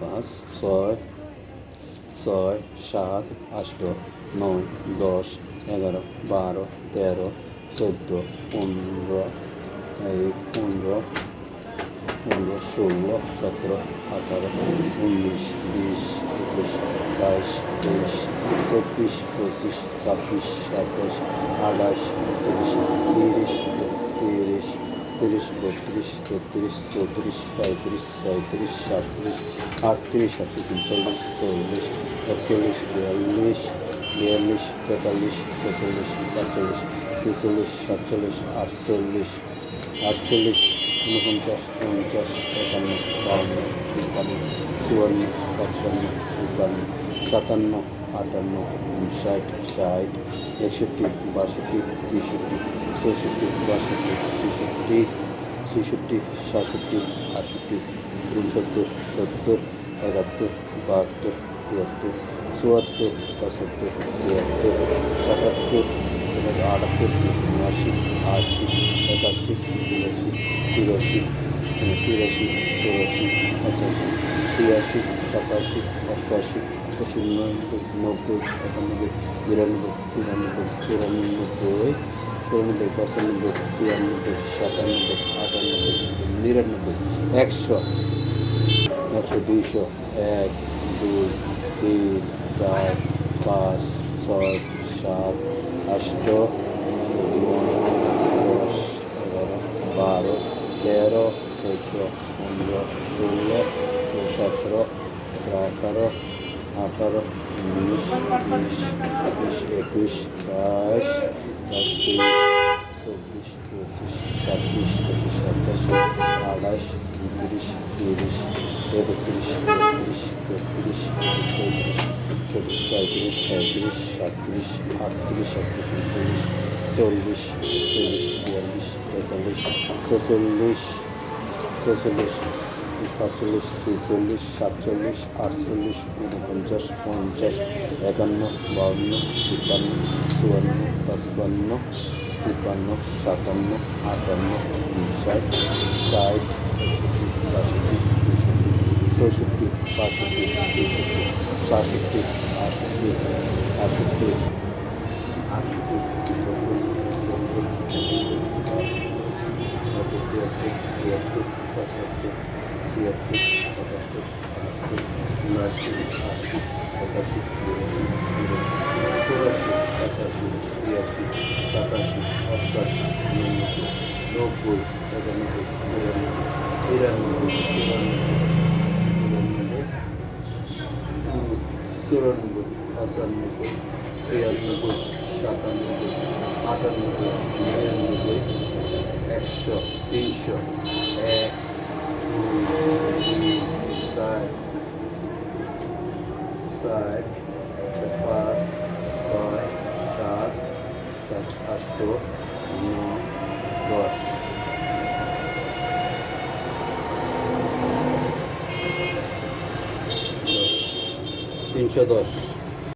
পাঁচ, ছয় ছয়, সাত, আট, নয়, দশ, এগারো, বারো, তেরো, চোদ্দ, পনেরো পনেরো পনেরো, ষোলো, সতেরো, আঠারো, উনিশ, বিশ, একুশ, বাইশ, তেইশ, চব্বিশ, পঁচিশ, ছাব্বিশ, সাতাশ, আঠাশ উনত্রিশ তিরিশ তিরিশ তিরিশ বত্রিশ তেত্রিশ চৌত্রিশ, পঁয়ত্রিশ, ছয়ত্রিশ, সাতত্রিশ, আটত্রিশ আটত্রিশ উনচল্লিশ চল্লিশ, একচল্লিশ, বিয়াল্লিশ বিয়াল্লিশ, তেতাল্লিশ ছেচল্লিশ পাঁচচল্লিশ, ছেচল্লিশ, সাতচল্লিশ, আটচল্লিশ আটচল্লিশ, ঊনপঞ্চাশ পঞ্চাশ একান্ন, বাউন্ন, তিপ্পান্ন, চুয়ান্ন, পঁচপান্ন চুপান্ন সাতান্ন আটান্ন, ষাট ষাট একষট্টি বাষট্টি, তেষট্টি চৌষট্টি বাষট্টি, ছেষট্টি ছেষট্টি, সাতষট্টি, আটষট্টি, উনসত্তর, সত্তর, একাত্তর, বাহাত্তর, তিয়াত্তর, চুয়াত্তর, পঁচাত্তর, ছিয়াত্তর, সাতাত্তর, আটাত্তর, উনআশি, আশি, একাশি বিরাশি তিরাশি তিরাশি, চৌরাশি, পঁচাশি। ছিয়াশি, সাতাশি অষ্টআশি আটাশি নব্বই নব্বই একানব্বই, বিরানব্বই, তিরানব্বই, চুরানব্বই চুরানব্বই, পঁচানব্বই, ছিয়ানব্বই, সাতানব্বই, আটানব্বই, নিরানব্বই, একশো একশো দুইশো, এক, দুই, তিন, চার, পাঁচ, ছয়, সাত আষ্ট দশ, এগারো, বারো, তেরো চৌদ্দ পনেরো ষোলো সতেরো আঠারো আঠারো উনিশ বিশ একুশ একুশ বাইশ বাইশ চব্বিশ পঁচিশ ছাব্বিশ পঁচিশ সাতাশ আঠাশ উনত্রিশ তিরিশ একত্রিশ বত্রিশ তেত্রিশ চৌত্রিশ চৌত্রিশ পঁয়ত্রিশ ছয়ত্রিশ সাতত্রিশ আটত্রিশ একত্রিশ উনচল্লিশ চল্লিশ চল্লিশ বিয়াল্লিশ তেতাল্লিশ ছেচল্লিশ ছেচল্লিশ পাঁচচল্লিশ ছেচল্লিশ, সাতচল্লিশ, আটচল্লিশ, উনপঞ্চাশ, পঞ্চাশ, একান্ন, বাউন্ন, তিপ্পান্ন, চুয়ান্ন, পঁচপান্ন তিপ্পান্ন সাতান্ন, আটান্ন ষাট ষাট, বাষট্টি চৌষট্টি বাষট্টি, ছেষট্টি, সাতষট্টি, আটষট্টি সত্তর ছিয়াত্তর পঁচাত্তর ছিয়াত্তর সাতাত্তর আটাত্তর উনআশি আশি একাশি বিরাশি চৌরাশি একাশি ছিয়াশি সাতাশি অষ্টাশি উননব্বই নব্বই একানব্বই নিরানব্বই তিরানব্বই চুরানব্বই চুরানব্বই পঁচানব্বই ছিয়ানব্বই সাতানব্বই আটানব্বই নিরানব্বই একশো তিনশো এক দুই তিন চার চার পাঁচ ছয় সাত সাত আষ্ট নয় দশ তিনশো দশ